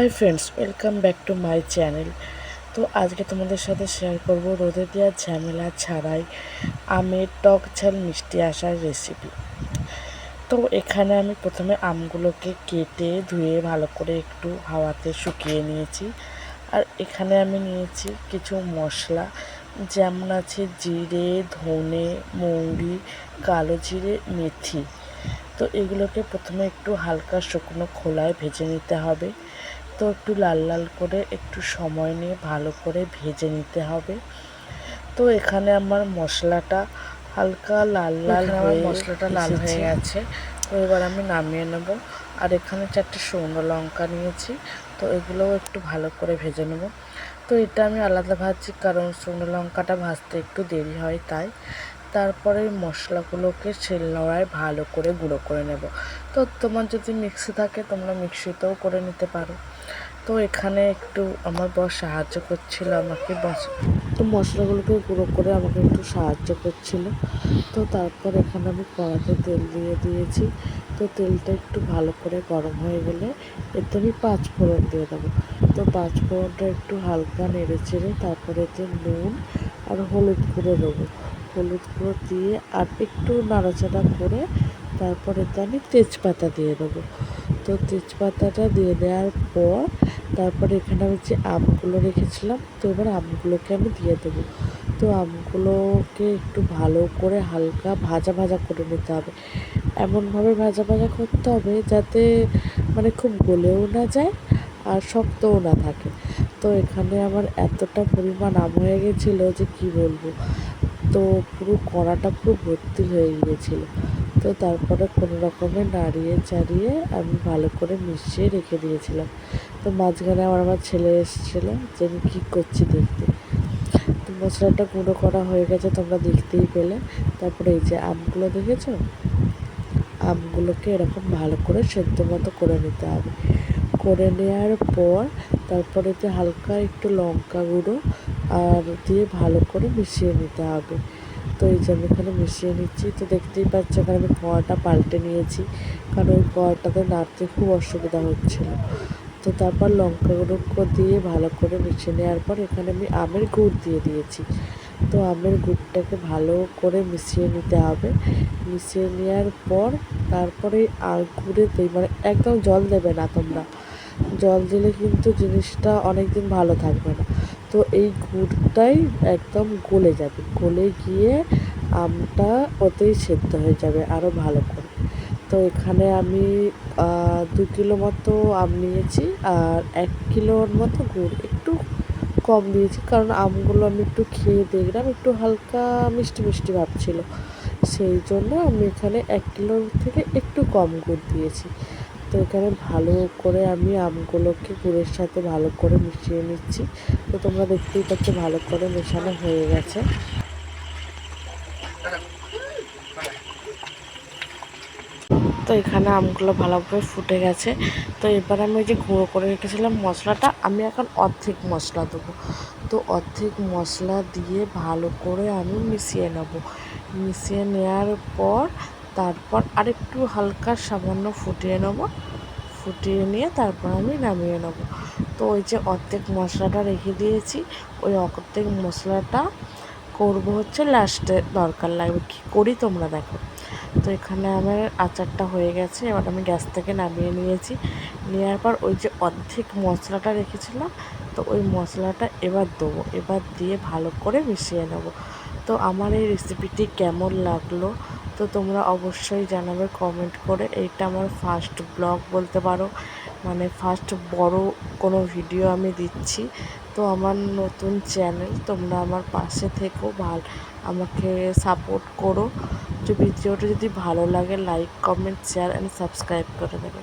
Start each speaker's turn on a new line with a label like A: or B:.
A: Hi friends welcome back to my channel তো আজকে তোমাদের সাথে শেয়ার করব রোদে দেওয়ার ঝামেলা, ছাড়াই, আমের টক ঝাল, মিষ্টি আসার রেসিপি তো এখানে আমি প্রথমে আমগুলোকে কেটে ধুয়ে ভালো করে একটু হাওয়াতে শুকিয়ে নিয়েছি। আর এখানে আমি নিয়েছি কিছু মশলা, যেমন আছে জিরে, ধনে মৌরি কালো জিরে, মেথি। তো এগুলোকে প্রথমে একটু হালকা শুকনো খোলায় ভেজে নিতে হবে। তো একটু লাল লাল করে একটু সময় নিয়ে ভালো করে ভেজে নিতে হবে। তো এখানে আমার মশলাটা হালকা লাল লাল মশলাটা লাল হয়ে গেছে। তো এবার আমি নামিয়ে নেব। আর এখানে চারটে শুকনো লঙ্কা নিয়েছি। তো এগুলোও একটু ভালো করে ভেজে নেব। তো এটা আমি আলাদা ভাজছি কারণ শুকনো লঙ্কাটা ভাজতে একটু দেরি হয় তাই। তারপরে মশলাগুলোকে শিলনোড়ায় ভালো করে গুঁড়ো করে নেব। তো তোমার যদি মিক্সি থাকে তোমরা মিক্সিতেও করে নিতে পারো। তো এখানে একটু আমার বর সাহায্য করছিল আমাকে তো মশলাগুলোকে গুঁড়ো করে আমাকে একটু সাহায্য করছিল। তো তারপর এখানে আমি কড়াতে তেল দিয়ে দিয়েছি। তো তেলটা একটু ভালো করে গরম হয়ে গেলে এতে আমি পাঁচ ফোড়ন দিয়ে দেবো। তো পাঁচ ফোড়নটা একটু হালকা নেড়ে চেড়ে তারপরে এতে নুন আর হলুদ গুঁড়ো দেবো। হলুদ গুঁড়ো দিয়ে আর একটু নাড়াচাড়া করে তারপর এতে আমি তেজপাতা দিয়ে দেবো। তো তেজপাতাটা দিয়ে দেওয়ার পর তারপরে এখানে আমি যে আমগুলো রেখেছিলাম, তো এবার আমগুলোকে আমি দিয়ে দেবো। তো আমগুলোকে একটু ভালো করে হালকা ভাজা ভাজা করে নিতে হবে। এমনভাবে ভাজা ভাজা করতে হবে যাতে মানে খুব গলেও না যায় আর শক্তও না থাকে। তো এখানে আমার এতটা পরিমাণ আম হয়ে গেছিল যে কি বলব? তো পুরো কড়াটা পুরো ভর্তি হয়ে গিয়েছিল তো তারপরে কোনো রকমে নাড়িয়ে চাড়িয়ে আমি ভালো করে মিশিয়ে রেখে দিয়েছিলাম। তো মাঝখানে আমার আমার ছেলে এসেছিল যে আমি কী করছি দেখতে। তো মশলাটা গুঁড়ো করা হয়ে গেছে, তোমরা দেখতেই পেলে। তারপরে এই যে আমগুলো দেখেছ? আমগুলোকে এরকম ভালো করে সেদ্ধ মতো করে নিতে হবে। করে নেওয়ার পর তারপরে যে হালকা একটু লঙ্কা গুঁড়ো আর দিয়ে ভালো করে মিশিয়ে নিতে হবে। তো এই যে আমি এখানে মিশিয়ে নিচ্ছি, তো দেখতেই পাচ্ছ এখানে আমি কড়াটা পাল্টে নিয়েছি। কারণ ওই কড়াটাতে নাড়তে খুব অসুবিধা হচ্ছিল। তো তারপর লঙ্কা গুঁড়ো দিয়ে ভালো করে মিশিয়ে নেওয়ার পর এখানে আমি আমের গুড় দিয়ে দিয়েছি। তো আমের গুড়টাকে ভালো করে মিশিয়ে নিতে হবে। মিশিয়ে নেওয়ার পর তারপরে আর গুড়েতেই মানে একদম জল দেবে না তোমরা। জল দিলে কিন্তু জিনিসটা অনেক দিন ভালো থাকবে না। তো এই গুড়টাই একদম গলে যাবে। গলে গিয়ে আমটা ওতেই সেদ্ধ হয়ে যাবে আরও ভালো করে। তো এখানে আমি দু কিলো মতো আম নিয়েছি আর এক কিলোর মতো গুড়। একটু কম দিয়েছি কারণ আমগুলো আমি একটু খেয়ে দেখলাম, একটু হালকা মিষ্টি মিষ্টি ভাব ছিল। সেই জন্য আমি এখানে এক কিলোর থেকে একটু কম গুড় দিয়েছি। তো এখানে ভালো করে আমি আমগুলোকে গুড়ের সাথে ভালো করে মিশিয়ে নিচ্ছি। তো তোমরা দেখতেই পাচ্ছ ভালো করে মেশানো হয়ে গেছে। তো এখানে আমগুলো ভালোভাবে ফুটে গেছে। তো এবার আমি ওই যে গুঁড়ো করে রেখেছিলাম মশলাটা। আমি এখন অর্ধেক মশলা দেবো। তো অর্ধেক মশলা দিয়ে ভালো করে আমি মিশিয়ে নেব। মিশিয়ে নেওয়ার পর তারপর আরেকটু হালকা সামান্য ফুটিয়ে নেব। ফুটিয়ে নিয়ে তারপর আমি নামিয়ে নেব। তো ওই যে অর্ধেক মশলাটা রেখে দিয়েছি। ওই অর্ধেক মশলাটা করব হচ্ছে লাস্টে দরকার লাগবে। কী করি তোমরা দেখো। তো এখানে আমার আচারটা হয়ে গেছে, এবার আমি গ্যাস থেকে নামিয়ে নিয়েছি। নেওয়ার পর ওই যে অর্ধেক মশলাটা রেখেছিলাম, তো ওই মশলাটা এবার দেবো, এবার দিয়ে ভালো করে মিশিয়ে নেব। তো আমার এই রেসিপিটি কেমন লাগল? তো তোমরা অবশ্যই জানাবে কমেন্ট করে। এইটা আমার ফার্স্ট ব্লগ বলতে পারো। মানে ফার্স্ট বড় কোনো ভিডিও আমি দিচ্ছি। তো আমার নতুন চ্যানেল তোমরা আমার পাশে থেকো, ভালো আমাকে সাপোর্ট করো। ভিডিওটা যদি ভালো লাগে like comment share and subscribe করে দেবে।